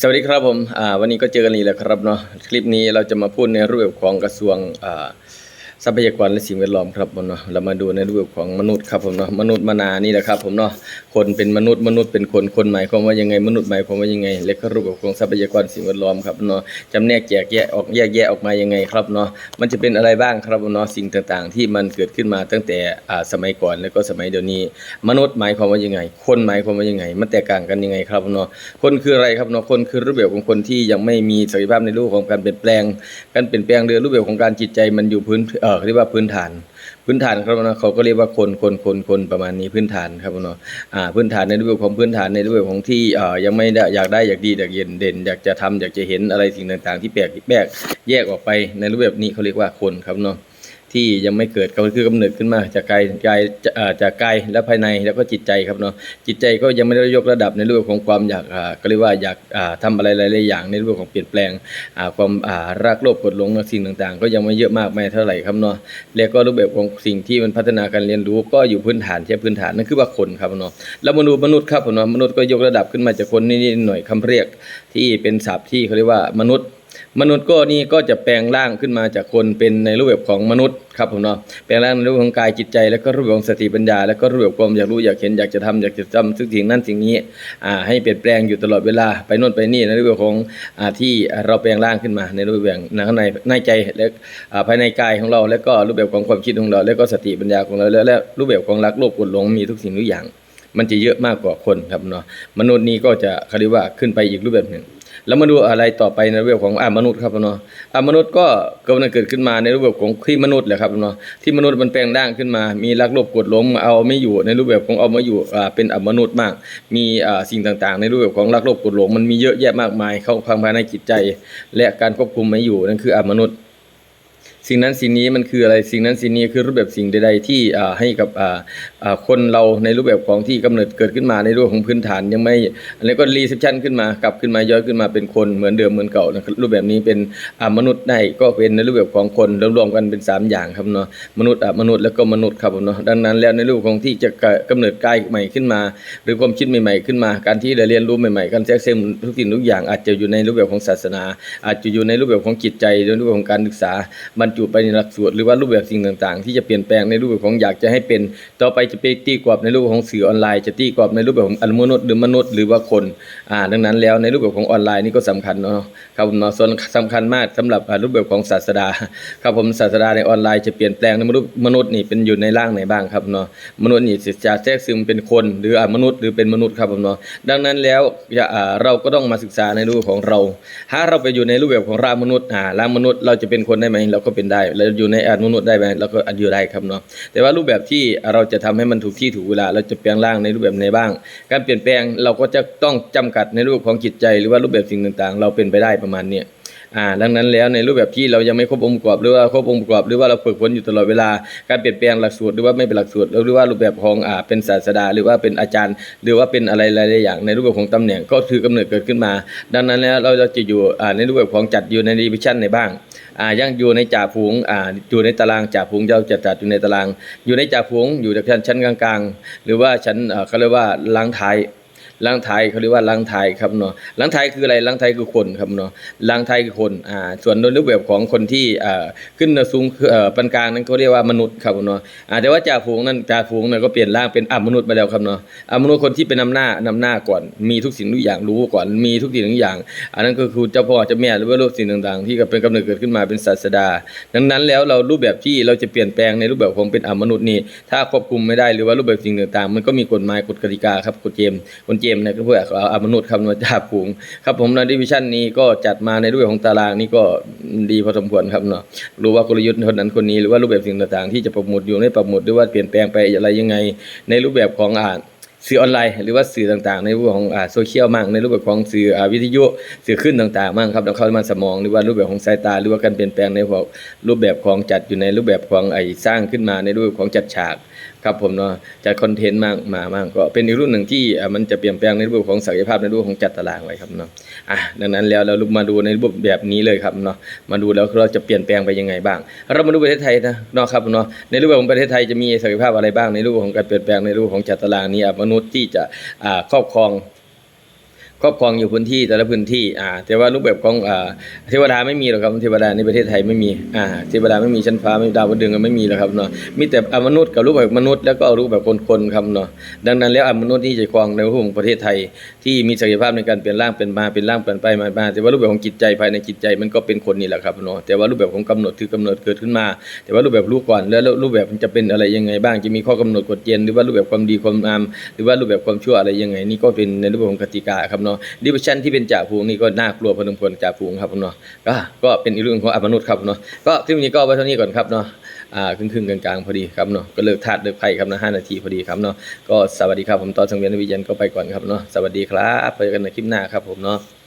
สวัสดีครับผมวันนี้ก็เจอกันอีกแล้วครับเนาะคลิปนี้เราจะมาพูดในเรื่องของกระทรวงอ ทรัพยากรและสิ่งแวดล้อมครับผมเนาะเรามาดูในรูปแบบของมนุษย์ครับผมเนาะมนุษย์มานานี่แหละครับผมเนาะคนเป็นมนุษย์มนุษย์เป็นคนคนหมายความว่ายังไงมนุษย์หมายความว่ายังไง และก็รูปแบบของทรัพยากรสิ่งแวดล้อมครับเนาะจำแนกแยกแยะออกแยกแยะออกมายังไงครับเนาะมันจะเป็นอะไรบ้างครับผมเนาะสิ่งต่างๆ ที่มันเกิดขึ้นมาตั้งแต่สมัยก่อนแล้วก็สมัยเดี๋ยวนี้ มนุษย์หมายความว่ายังไง คนหมายความว่ายังไง มันแตกต่างกันยังไงครับเนาะคนคืออะไรครับเนาะคนคือรูปแบบของคนที่ยังไม่มีศักยภาพในรูปของการเปลี่ยนแปลง การเปลี่ยนแปลงเรือรูปแบบของการจิตใจมันอยู่พื้นเออเรียกว่าพื้นฐาน พื้นฐานครับนะเขาก็เรียกว่าคนคนคนคนประมาณนี้พื้นฐานครับเนาะอ่าพื้นฐานในรูปแบบของพื้นฐานในรูปแบบของที่เอ่อยังไม่ได้อยากได้อยากดีอยากเย็นเด่น อยากจะทำอยากจะเห็นอะไรสิ่งต่างๆ ที่แปลกแปลกแยกออกไปในรูปแบบนี้เขาเรียกว่าคนครับเนาะ ที่ยังไม่เกิดก็คือกำเนิดขึ้นมาจากกายกายจากกายและภายในแล้วก็จิตใจครับเนาะจิตใจก็ยังไม่ได้ยกระดับในเรื่องของความอยากอ่าก็เรียกว่าอยากอ่าอะไรหลายๆอย่างในเรื่องของเปลี่ยนแปลงความรักโลภกดหลงสิ่งต่างๆ ก็ยังไม่เยอะมากไม่เท่าไหร่ครับเนาะแล้วก็รูปแบบของสิ่งที่มันพัฒนาการเรียนรู้ก็อยู่พื้นฐานแค่พื้นฐานนั่นคือว่าคนครับเนาะแล้วมนุษย์มนุษย์ครับผมเนาะมนุษย์ก็ยกระดับขึ้นมาจากคนนิดหน่อยๆคำเรียกที่เป็นศัพท์ที่เขาเรียกว่ามนุษย์ มนุษย์ก็นี่ก็จะแปลงร่างขึ้นมาจากคนเป็นในรูปแบบของมนุษย์ครับผมเนาะแปลงร่างในรูปของกายจิตใจ แล้วก็รูปแบบของสติปัญญา แล้วก็รูปแบบความอยากรู้อยากเห็นอยากจะทำอยากจะจำซึ่งสิ่งนั้นสิ่งนี้อ่าให้เปลี่ยนแปลงอยู่ตลอดเวลาไปโน่นไปนี่ในรูปแบบของอ่าที่เราแปลงร่างขึ้นมาในรูปแบบในข้างในในใจและอ่าภายในกายของเรา แล้วก็รูปแบบของความคิดของเรา แล้วก็สติปัญญาของเราแล้วและรูปแบบของรักโลภกรธหลงมีทุกสิ่งทุกอย่าง มันจะเยอะมากกว่าคนครับเนาะมนุษย์นี้ก็จะเขาเรียกว่าขึ้นไปอีกรูปแบบหนึ่ง แล้วมาดูอะไรต่อไปในเรื่องของอ่ามนุษย์ครับเนาะอ่ามนุษย์ก็กำลังเกิดขึ้นมาในรูปแบบของที่มนุษย์แหละครับเนาะที่มนุษย์มันแปลงร่างขึ้นมา มีรักโลภกดหลงเอาไม่อยู่ในรูปแบบของเอามาอยู่อ่าเป็นอมนุษย์มาก มีอ่าสิ่งต่างๆ ในรูปแบบของรักโลภกดหลงมันมีเยอะแยะมากมายเข้าพังภายในจิตใจ และการควบคุมไม่อยู่นั่นคืออมนุษย์สิ่งนั้นสิ่งนี้มันคืออะไรสิ่งนั้นสิ่งนี้คือรูปแบบสิ่งใด ๆ ที่อ่าให้กับอ่า คนเราในรูปแบบของที่กำเนิดเกิดขึ้นมาในรูปของพื้นฐานยังไม่อันนี้ก็รีเซพชันขึ้นมากลับขึ้นมาย้อนขึ้นมาเป็นคนเหมือนเดิมเหมือนเก่านะรูปแบบนี้เป็นมนุษย์ได้ก็เป็นในรูปแบบของคนรวมกันเป็นสามอย่างครับเนาะมนุษย์มนุษย์แล้วก็มนุษย์ครับผมเนาะดังนั้นแล้วในรูปของที่จะกำเนิดกายใหม่ขึ้นมา หรือความคิดใหม่ๆขึ้นมา การที่เราเรียนรู้ใหม่ๆการแทรกซึมทุกสิ่งทุกอย่างอาจจะอยู่ในรูปแบบของศาสนา อาจจะอยู่ในรูปแบบของจิตใจในรูปแบบของการศึกษาบรรจุไปในหลักสูตรหรือว่ารูปแบบสิ่งต่าง ๆ ที่จะเปลี่ยนแปลงในรูปแบบของอยากจะให้เป็นต่อไปจะไปตีกรอบในรูปของสื่อออนไลน์จะตีกรอบในรูปแบบของอนุมนุษย์หรือมนุษย์หรือว่าคนอ่าดังนั้นแล้วในรูปแบบของออนไลน์นี่ก็สำคัญเนาะครับผมเนาะส่วนสำคัญมากสำหรับรูปแบบของศาสดาครับผมศาสดาในออนไลน์จะเปลี่ยนแปลงในมนุษย์มนุษย์นี่เป็นอยู่ในร่างไหนบ้างครับเนาะมนุษย์นี่จะแทรกซึมเป็นคนหรืออ่ามนุษย์หรือเป็นมนุษย์ครับผมเนาะดังนั้นแล้วอย่าอ่าเราก็ต้องมาศึกษาในรูปของเรา ถ้าเราไปอยู่ในรูปแบบของร่างมนุษย์อ่าร่างมนุษย์เราจะเป็นคนได้ไหมเราก็เป็นได้เราอยู่ในอ่ามนุษย์ได้ไหมเราก็อยู่ได้ครับเนาะแต่ว่ารูปแบบที่เราจะทำใให้มันถูกที่ถูกเวลาเราจะเปลี่ยนร่างในรูปแบบไหนบ้าง การเปลี่ยนแปลงเราก็จะต้องจำกัดในรูปของจิตใจ หรือว่ารูปแบบสิ่งต่างๆ เราเป็นไปได้ประมาณเนี้ย อ่าดังนั้นแล้วในรูปแบบที่เรายังไม่ครบองค์ประกอบหรือว่าครบองค์ประกอบหรือว่าเราฝึกฝนอยู่ตลอดเวลาการเปลี่ยนแปลงหลักสูตรหรือว่าไม่เป็นหลักสูตรหรือว่ารูปแบบของอ่าเป็นศาสดา หรือว่าเป็นอาจารย์ หรือว่าเป็นอะไรหลายๆอย่าง ในรูปแบบของตำแหน่งก็คือกำเนิดเกิดขึ้นมา ดังนั้นแล้วเราจะอยู่อ่าในรูปแบบของจัดอยู่ในดิวิชั่นในบ้างอ่ายังอยู่ในจ่าฝูงอ่าอยู่ในตารางจ่าฝูงเราจะจัดอยู่ในตาราง อยู่ในจ่าฝูงอยู่ในชั้นชั้นกลางๆ หรือว่าชั้นอ่าเขาเรียกว่าล้างท้าย ลังไทยเขาเรียกว่าลังไทยครับเนาะลังไทยคืออะไรลังไทยคือคนครับเนาะลังไทยคือคนอ่าส่วนรูปแบบของคนที่อ่าขึ้นสูงเอ่อปานกลางนั้นเขาเรียกว่ามนุษย์ครับเนาะอ่าแต่ว่าจ่าฝูงนั้นจ่าฝูงนั้นก็เปลี่ยนร่างเป็นอมนุษย์ไปแล้วครับเนาะอมนุษย์คนที่เป็นนำหน้านำหน้าก่อน มีทุกสิ่งทุกอย่างรู้ก่อนมีทุกสิ่งทุกอย่าง อันนั้นก็คือเจ้าพ่อเจ้าแม่หรือว่าโลกสิ่งต่างๆ ที่ก็เป็นกำเนิดเกิดขึ้นมาเป็นศาสดา ดังนั้นแล้วเรารูปแบบที่เราจะเปลี่ยนแปลงในรูปแบบของเป็นอมนุษย์นี่ถ้าควบคุมไม่ได้หรือว่ารูปแบบสิ่งต่างๆ มันก็มีกฎหมายกฎกติกาครับกฎเกมกฎเกมนะก็เพื่อเอาอมนุษย์คำนวณจ่าฝูงครับผมในดิวิชั่นนี้ก็จัดมาในรูปแบบของตารางนี่ก็ดีพอสมควรครับเนาะรู้ว่ากลยุทธ์คนนั้นคนนี้หรือว่ารูปแบบสิ่งต่างๆ ที่จะประมุดอยู่ในประมุดหรือว่าเปลี่ยนแปลงไปอะไรยังไง ในรูปแบบของอ่านสื่อออนไลน์หรือว่าสื่อต่างๆ ในรูปของอ่าโซเชียลมั่งในรูปแบบของสื่อวิทยุสื่อขึ้นต่างๆมั่งครับแล้วเข้ามาสมองหรือว่ารูปแบบของสายตา หรือว่าการเปลี่ยนแปลงในรูปแบบของจัดอยู่ในรูปแบบของไอ้สร้างขึ้นมาในรูปของจัดฉาก ครับผมเนาะจัดคอนเทนต์มากมามั่งก็เป็นอีกรุ่นหนึ่งที่มันจะเปลี่ยนแปลงในรูปของศักยภาพในรูปของจัดตารางไว้ครับเนาะอะดังนั้นแล้วเรามาดูในรูปแบบนี้เลยครับเนาะมาดูแล้วเราจะเปลี่ยนแปลงไปยังไงบ้าง เรามาดูประเทศไทยนะเนาะครับเนาะในรูปแบบของประเทศไทยจะมีศักยภาพอะไรบ้างในรูปของการเปลี่ยนแปลงในรูปของจัดตารางนี้มนุษย์ที่จะครอบครอง ครอบครองอยู่พื้นที่แต่ละพื้นที่อ่าแต่ว่ารูปแบบของอ่าเทวดาไม่มีหรอกครับเทวดาในประเทศไทยไม่มีอ่าเทวดาไม่มีชั้นฟ้าไม่มีดาวบนดึงก็ไม่มีหรอกครับเนาะมีแต่อมนุษย์กับรูปแบบมนุษย์แล้วก็รูปแบบคนๆครับเนาะดังนั้นแล้วอมนุษย์นี่จะครองในรูปของประเทศไทย ที่มีศักยภาพในการเปลี่ยนร่างเป็นมาเป็นร่างเปลี่ยนไปมามาแต่ว่ารูปแบบของจิตใจภายในจิตใจมันก็เป็นคนนี่แหละครับเนาะแต่ว่ารูปแบบของกำหนดคือกำหนดเกิดขึ้นมา แต่ว่ารูปแบบรู้ก่อนแล้วรูปแบบมันจะเป็นอะไรยังไงบ้างจะมีข้อกำหนดกฎเกณฑ์หรือว่ารูปแบบความดีความงามหรือว่ารูปแบบความชั่วอะไรยังไงนี่ก็เป็นในรูปแบบของกติกาครับเนาะดิวิชั่นที่เป็นจ่าฝูงนี่ก็น่ากลัวพอสมควรจ่าฝูงครับเนาะก็ก็เป็นเรื่องของอมนุษย์ครับเนาะก็คลิปนี้ก็ไว้เท่านี้ก่อนครับเนาะอ่าครึ่งๆกลางๆพอดีครับเนาะก็เลิกทาดเลิกไพ่ครับนะห้านาทีพอดีครับเนาะก็สวัสดีครับผมตอนสังเวียนวิญญาณก็ไปก่อนครับเนาะสวัสดีครับไปกันในคลิปหน้าครับผมเนาะ